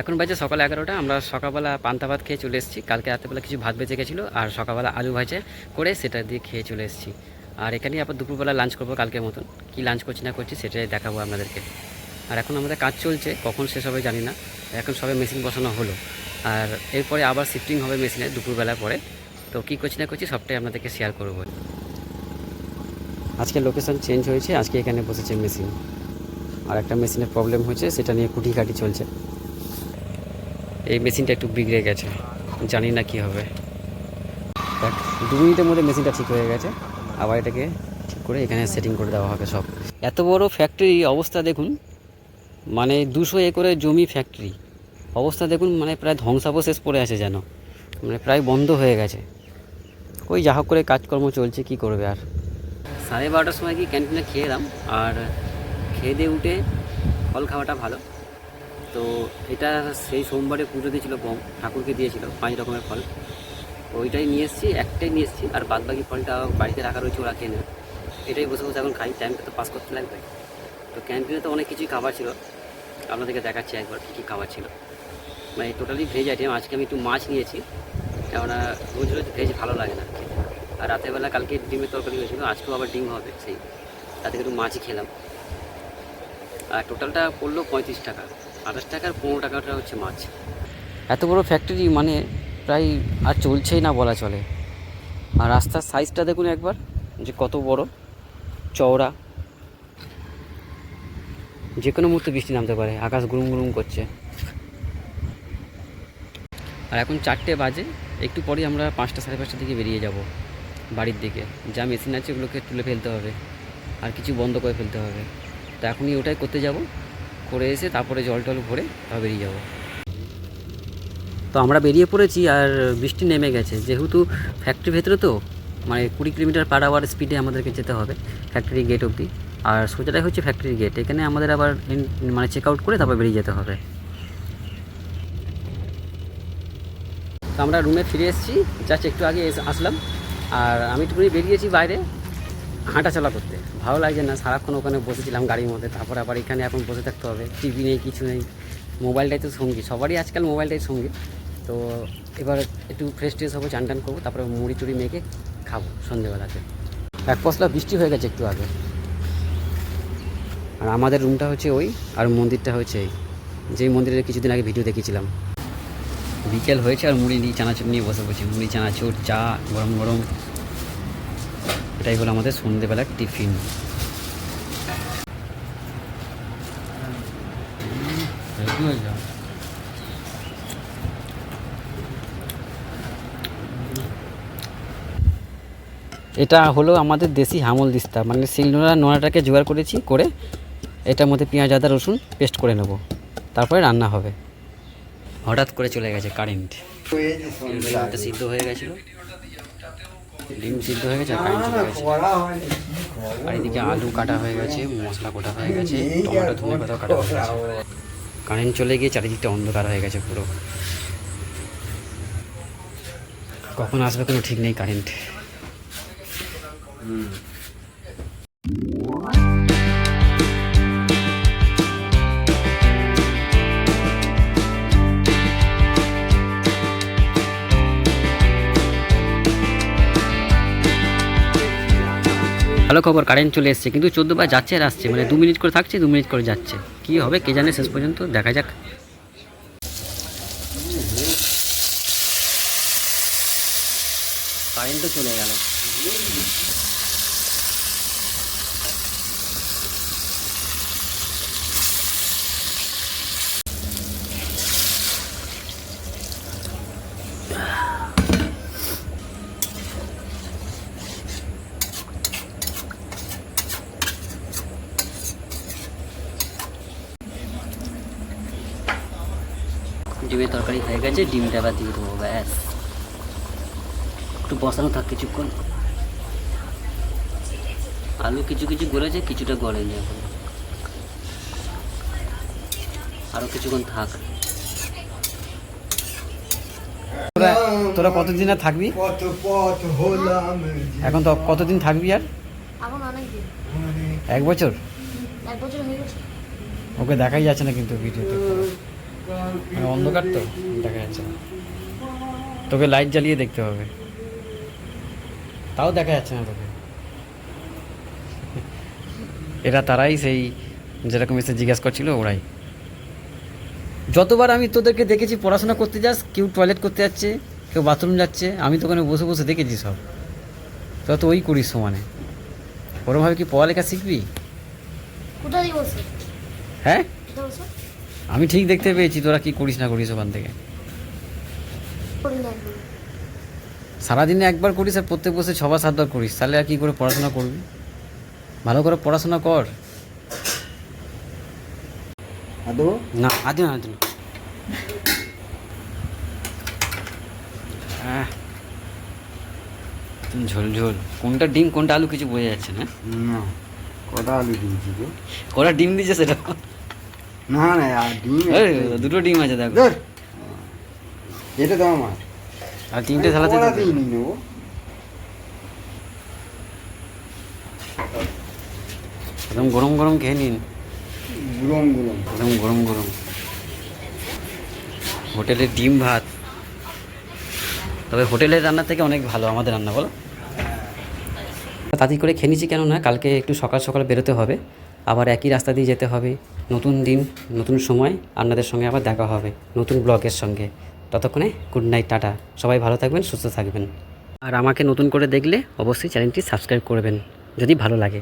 এখন বাজে সকাল এগারোটা, আমরা সকালবেলা পান্তা ভাত খেয়ে চলে এসেছি। কালকে রাত্রেবেলা কিছু ভাত বেঁচে গেছিল আর সকালবেলা আলু ভাজে করে সেটা দিয়ে খেয়ে চলে এসেছি। আর এখানেই আবার দুপুরবেলা লাঞ্চ করব কালকের মতন। কী লাঞ্চ করছি না করছি সেটাই দেখাবো আপনাদেরকে। আর এখন আমাদের কাজ চলছে, কখন শেষ হবে জানি না। এখন সবে মেশিন বসানো হলো। আর এরপরে আবার শিফটিং হবে মেশিনে দুপুরবেলা পরে। তো কী করছি না করছি সবটাই আপনাদেরকে শেয়ার করব। আজকে লোকেশন চেঞ্জ হয়েছে, আজকে এখানে বসেছে মেশিন আর একটা মেশিনের প্রবলেম হয়েছে, সেটা নিয়ে কুটিকাটি চলছে। এই মেশিনটা একটু বিগড়ে গেছে। জানি না কি হবে। দেখ, দু মিনিটের মধ্যে মেশিনটা ঠিক হয়ে গেছে। আবার এটাকে ঠিক করে এখানে সেটিং করে দেওয়া হবে সব। এত বড় ফ্যাক্টরি অবস্থা দেখুন মানে দুশো একরের জমি ফ্যাক্টরি অবস্থা দেখুন মানে প্রায় ধ্বংসাবশেষ পড়ে আছে যেন। মানে প্রায় বন্ধ হয়ে গেছে। ওই যা হোক করে কাজকর্ম চলছে, কি করবে আর? সাড়ে বারোটার সময় কি ক্যান্টিনে খেয়ে এলাম? আর খেয়ে দিয়ে উঠে ফল খাওয়াটা ভালো। তো এটা সেই সোমবারে পুজো দিয়েছিল ঠাকুরকে দিয়েছিল, পাঁচ রকমের ফল। ওইটাই নিয়ে এসেছি, একটাই নিয়ে এসেছি, আর বাদ বাকি ফলটা বাড়িতে রাখা রয়েছে, ওরা কেনে। এটাই বসে বসে এখন খাই টাইমটা তো পাস করতে লাগবে। তো ক্যান্টিনে তো অনেক কিছুই খাবার ছিল। আপনাদেরকে দেখাচ্ছি একবার কী কী খাবার ছিল। মানে টোটালি ভেজ আইটেম আজকে আমি একটু মাছ নিয়েছি। কেননা রোজ রোজ ভেজ ভালো লাগে না আর রাতেরবেলা কালকে ডিমের তরকারি হয়েছিল, আজকেও আবার ডিম হবে সেই। তাতে একটু মাছই খেলাম। আর টোটালটা পড়ল পঁয়ত্রিশ টাকা। আঠাশ টাকার, পনেরো টাকাটা হচ্ছে মাছ। এত বড় ফ্যাক্টরি মানে প্রায় আর চলছেই না বলা চলে। আর রাস্তার সাইজটা দেখুন একবার, যে কত বড়। চওড়া। যে কোনো মুহূর্তে বৃষ্টি নামতে পারে, আকাশ গুরুম গুরুম করছে। আর এখন চারটে বাজে, একটু পরেই আমরা পাঁচটা সাড়ে পাঁচটার দিকে বেরিয়ে যাব বাড়ির দিকে। যা মেশিন আছে ওগুলোকে তুলে ফেলতে হবে, আর কিছু বন্ধ করে ফেলতে হবে। তো এখনই ওটাই করতে যাব। করে এসে তারপরে জল টল ভরে তারপর বেরিয়ে যাব। তো আমরা বেরিয়ে পড়েছি আর বৃষ্টি নেমে গেছে। যেহেতু ফ্যাক্টরির ভেতরে তো মানে কুড়ি কিলোমিটার পার আওয়ার স্পিডে আমাদেরকে যেতে হবে ফ্যাক্টরি গেট অবধি। আর সোজাটাই হচ্ছে ফ্যাক্টরি গেট এখানে আমাদের আবার মানে চেক আউট করে তারপর বেরিয়ে যেতে হবে। তো আমরা রুমে ফিরে এসেছি জাস্ট একটু আগে আসলাম। আর আমি একটুখানি বেরিয়েছি বাইরে হাঁটাচলা করতে। ভালো লাগছে না, সারাক্ষণ ওখানে বসেছিলাম গাড়ির মধ্যে, তারপর আবার এখানে এখন বসে থাকতে হবে, টিভি নেই, কিছু নেই। মোবাইলটাই তো সঙ্গী, সবারই আজকাল মোবাইলটাই সঙ্গী। তো এবার একটু ফ্রেশ ট্রেশ হব, চান টান করব, তারপরে মুড়ি টুড়ি মেখে খাব সন্ধেবেলাতে। এক পশলা বৃষ্টি হয়ে গেছে একটু আগে। আর আমাদের রুমটা হচ্ছে ওই, আর মন্দিরটা হচ্ছে এই। যেই মন্দিরের কিছুদিন আগে ভিডিও দেখেছিলাম বিকেল হয়েছে আর মুড়ি নিয়ে, চানাচুর নিয়ে বসে বসে মুড়ি, চানাচুর, চা, গরম গরম। এটাই হলো আমাদের সন্ধেবেলার টিফিন। এটা হলো আমাদের দেশি হামল দিস্তা। মানে শিলনোড়া নোড়াটাকে জোগাড় করেছি করে এটার মধ্যে পেঁয়াজ আদা রসুন পেস্ট করে নেব। তারপরে রান্না হবে। হঠাৎ করে চলে গেছে কারেন্ট সিদ্ধ হয়ে গেছিল। ডিম সিদ্ধ হয়ে গেছে আর চলে গেছে। আর এদিকে আলু কাটা হয়ে গেছে মশলা কাটা হয়ে গেছে টমেটো ধনে পাতাও কাটা হয়ে গেছে। কারেন্ট চলে গিয়ে চারিদিকটা অন্ধকার হয়ে গেছে পুরো। কখন আসবে কোনো ঠিক নেই কারেন্ট। ভালো খবর কারেন্ট চলে এসছে, কিন্তু চোদ্দ বার যাচ্ছে আর আসছে মানে দু মিনিট করে থাকছে, দু মিনিট করে যাচ্ছে। কি হবে কে জানে শেষ পর্যন্ত, দেখা যাক। কারেন্টও চলে গেল। ডিমের তরকারি হয়ে গেছে ডিমটা আবার দিয়ে দেবো ব্যাস। একটু বসানো থাক কিছুক্ষণ। আলু কিছু কিছু গলেছে কিছুটা গলেনি এখন। আরও কিছুক্ষণ থাক। তোরা তোরা কতদিন আর থাকবি? কত পথ হলাম এখন তো কতদিন থাকবি আর? এখন অনেক। দিন এক বছর? এক বছর গেছে। ওকে দেখাই যাচ্ছে না কিন্তু ভিডিওতে। অন্ধকার তো দেখা যাচ্ছে না। তোকে লাইট জ্বালিয়ে দেখতে হবে। তাও দেখা যাচ্ছে না তোকে। এরা তারাই সেই যেরকম এসে জিজ্ঞাসা করছিল ওরাই। যতবার আমি তোদেরকে দেখেছি পড়াশোনা করতে যাস কেউ টয়লেট করতে যাচ্ছে কেউ বাথরুম যাচ্ছে আমি তো ওখানে বসে বসে দেখেছি সব। তোরা তো ওই করিস সমানে। ওরমভাবে কি পড়ালেখা শিখবি? হ্যাঁ? আমি ঠিক দেখতে পেয়েছি তোরা কি করিস না করিস ওখান থেকে। সারাদিনে একবার করিস আর প্রত্যেক বসে ছবার সাতবার করিস তাহলে আর কি করে পড়াশোনা করবি? ভালো করে পড়াশোনা কর। না আদি না আদি না। ঝোল ঝোল। কোনটা ডিম কোনটা আলু কিছু বোঝা যাচ্ছে না। কটা আলু দিয়েছি ওরা ডিম দিচ্ছে সেটা? না না আর ডিম দুটো ডিম আছে দেখো। এটা তো আমার। আর তিনটে থালাতে তো- দিইনি নেব। একদম গরম গরম খেয়ে নিন। গুলম গুলম একদম গরম গরম। হোটেলের ডিম ভাত। তবে হোটেলের রান্না থেকে অনেক ভালো আমাদের রান্না বলো? তাড়াতাড়ি করে খেয়ে নিচ্ছি কেন না কালকে একটু সকাল সকাল বেরোতে হবে। আবার একই রাস্তা দিয়ে যেতে হবে। নতুন দিন, নতুন সময়। আপনাদের সঙ্গে আবার দেখা হবে নতুন ব্লগের সঙ্গে। ততক্ষণে গুড নাইট টাটা। সবাই ভালো থাকবেন, সুস্থ থাকবেন। আর আমাকে নতুন করে দেখলে অবশ্যই চ্যানেলটি সাবস্ক্রাইব করবেন, যদি ভালো লাগে।